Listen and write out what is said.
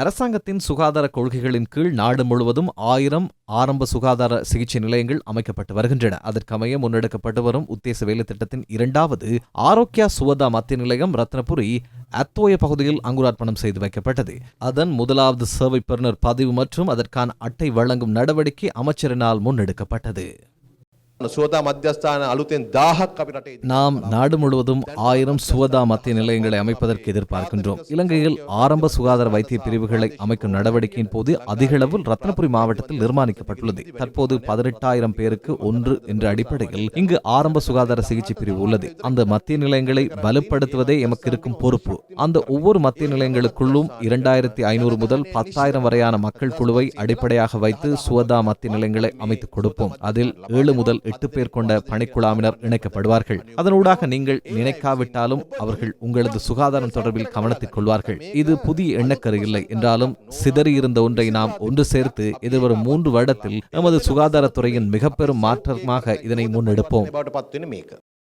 அரசாங்கத்தின் சுகாதார கொள்கைகளின் கீழ் நாடு முழுவதும் ஆயிரம் ஆரம்ப சுகாதார சிகிச்சை நிலையங்கள் அமைக்கப்பட்டு வருகின்றன. அதற்கமைய முன்னெடுக்கப்பட்டு வரும் உத்தேச வேலை திட்டத்தின் இரண்டாவது ஆரோக்கியா சுவதா மத்திய நிலையம் ரத்னபுரி அத்தோய பகுதியில் அங்குரார்ப்பணம் செய்து வைக்கப்பட்டது. அதன் முதலாவது சேவை பெறுநர் பதிவு மற்றும் அதற்கான அட்டை வழங்கும் நடவடிக்கை அமைச்சரினால் முன்னெடுக்கப்பட்டது. நாம் நாடு முழுவதும் ஆயிரம் சுவதா மத்திய நிலையங்களை அமைப்பதற்கு எதிர்பார்க்கின்றோம். இலங்கையில் ஆரம்ப சுகாதார வைத்திய பிரிவுகளை அமைக்கும் நடவடிக்கையின் போது அதிக அளவில் ரத்னபுரி மாவட்டத்தில் நிர்மாணிக்கப்பட்டுள்ளது. தற்போது பதினெட்டாயிரம் பேருக்கு ஒன்று என்ற அடிப்படையில் இங்கு ஆரம்ப சுகாதார சிகிச்சை பிரிவு உள்ளது. அந்த மத்திய நிலையங்களை பலப்படுத்துவதே எமக்கு இருக்கும் பொறுப்பு. அந்த ஒவ்வொரு மத்திய நிலையங்களுக்குள்ளும் இரண்டாயிரத்தி ஐநூறு முதல் பத்தாயிரம் வரையான மக்கள் குழுவை அடிப்படையாக வைத்து சுவதா மத்திய நிலையங்களை அமைத்துக் கொடுப்போம். அதில் ஏழு முதல் எட்டு பேர் கொண்ட பணிக்குழாமினர் இணைக்கப்படுவார்கள். அதனூடாக நீங்கள் நினைக்காவிட்டாலும் அவர்கள் உங்களது சுகாதாரம் தொடர்பில் கவனத்தை கொள்வார்கள். இது புதிய எண்ணக்கரு இல்லை என்றாலும் சிதறியிருந்த ஒன்றை நாம் ஒன்று சேர்த்து எதிர்வரும் மூன்று வருடத்தில் நமது சுகாதாரத்துறையின் மிகப்பெரும் மாற்றமாக இதனை முன்னெடுப்போம்.